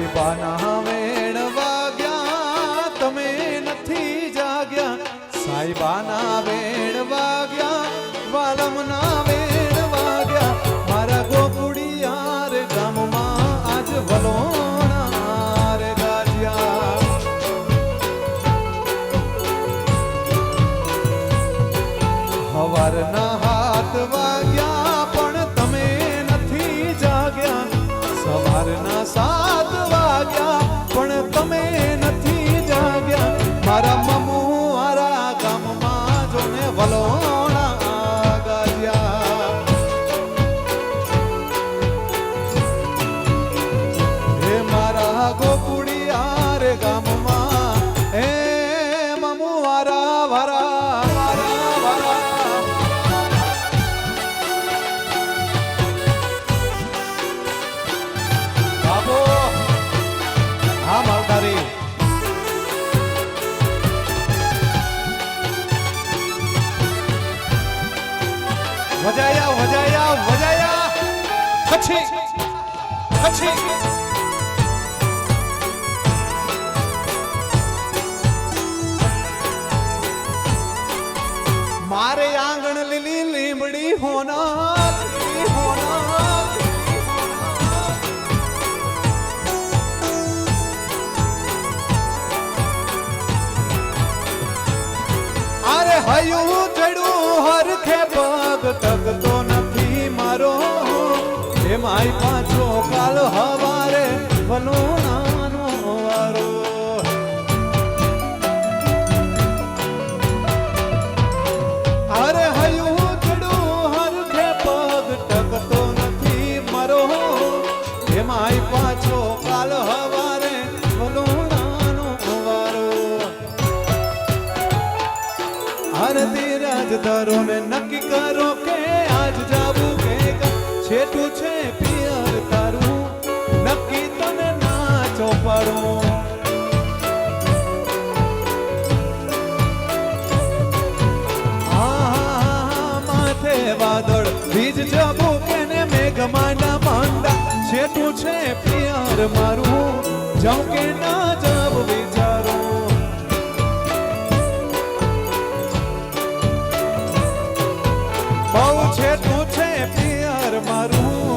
સાહેબાના વેણ વાગ્યા તમે નથી જાગ્યા સાહેબાના વેણ વાગ્યા વાલમના વેણ વાગ્યા મારા ગોકુડિયા રે ગામમાં આજ વલોણા રે ગાજ્યા હવારના કચ્છી પછી મારે આંગણ લીલી લીમડી હોના. અરે હયું એ માય પાછો કાલ હવારે ભલો નાનો વારો. અરે હયું ચડું હરખે પગ ટકતો નથી મરો. એ માય પાછો કાલ હવારે ભલો નાનો વારો. આરતી ધીરજ ધરો ને નક્કી કરો કે આજ જાવું કે. છેટું છે ના માથે વાદળ વીજ જબુ કે ને મેઘમાના માંડા છેટું છે પ્યાર મારું જાઉં કે ના જાવ વિચારો બહુ છેટું છે પ્યાર મારું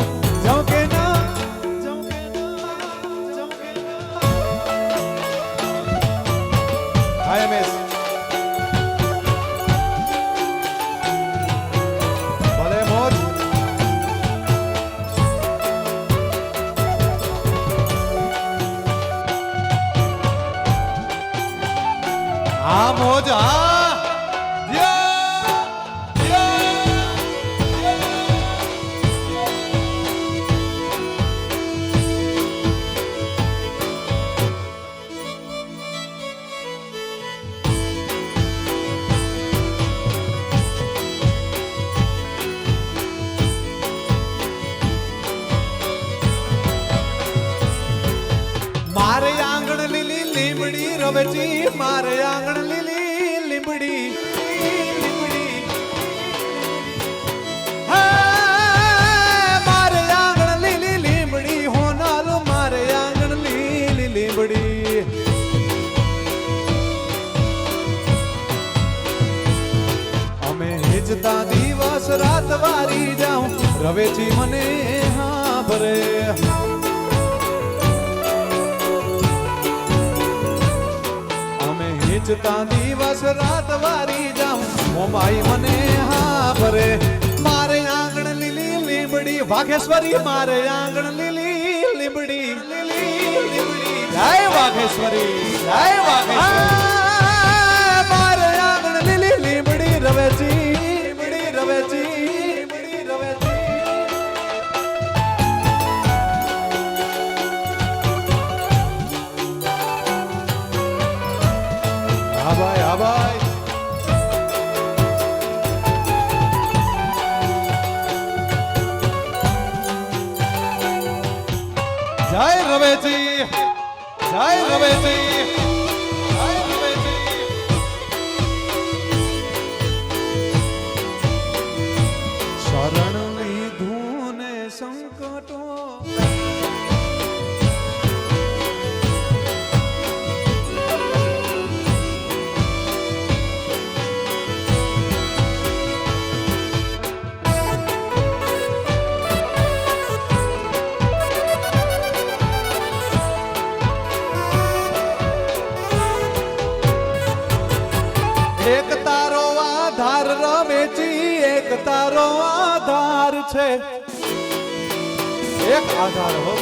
હા. મોજ હા મારે આંગણ લીલી લીમડી રવજી મારે આંગણ રવેજી મને હા ભરે. અમે હિંચતા દિવસ રાત વારી જાઉં ઓ માઈ મને હા ભરે. મારે આંગણ લીલી લીમડી વાઘેશ્વરી, મારે આંગણ લીલી લીમડી લીલી લીમડી જય વાઘેશ્વરી જય વાઘેશ્વરી. જય રવેજી જય રવેજી એક તારો આધાર રમેજી એક તારો આધાર છે. એક આધાર હો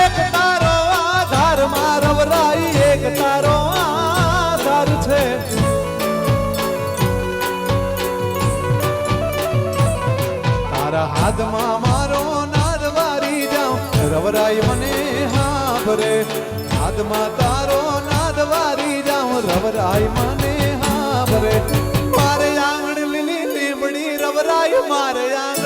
એક તારો આધાર મારવરાઈ એક તારો આધાર છે. તારા હાથમાં મારો નાદવારી જાઉં રવરાઈ મને હાભરે. હાથમાં તારો નાદવારી રવરાય મને હાભરે મારે આંગણ લીલી લીમડી રવરાય મારે આંગણ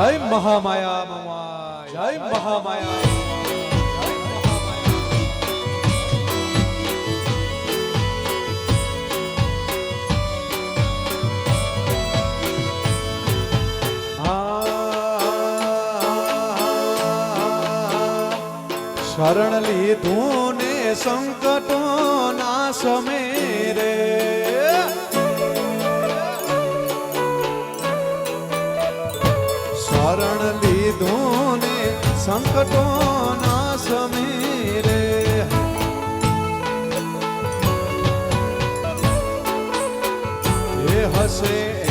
જય મહામાયા મમા જય મહામાયા. શરણ લીધું ને સંકટો ના સમે રે લીધું ને સંકટો ના સમીરે. એ હશે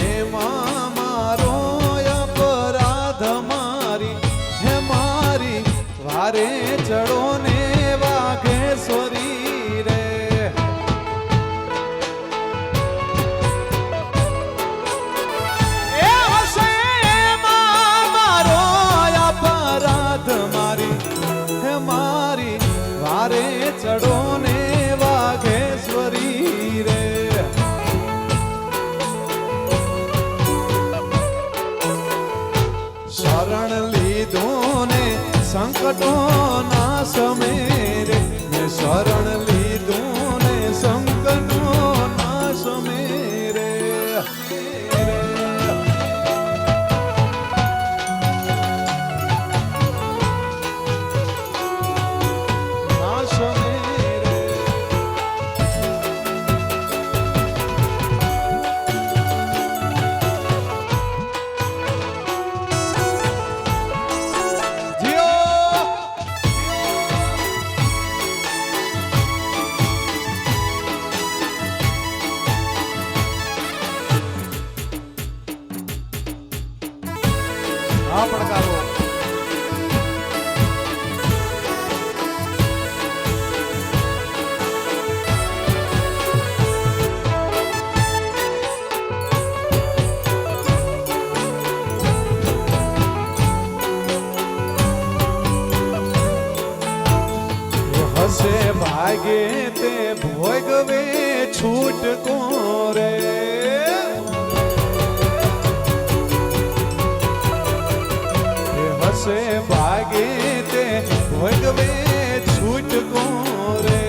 સંકટો ના સમે હા પડકારો. હસે ભાગે તે ભોગવે છૂટકો રે. હસે ભાગે તે ભોગવે છૂટકો રે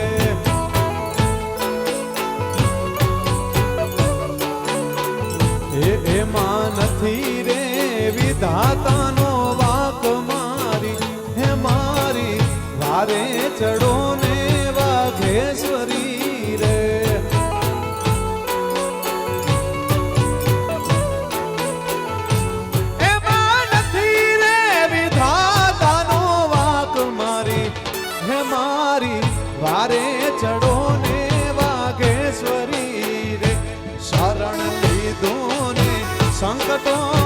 એ એમાં નથી રે વિધાતાનો વાક મારી હે મારી વારે ચડો સંકટો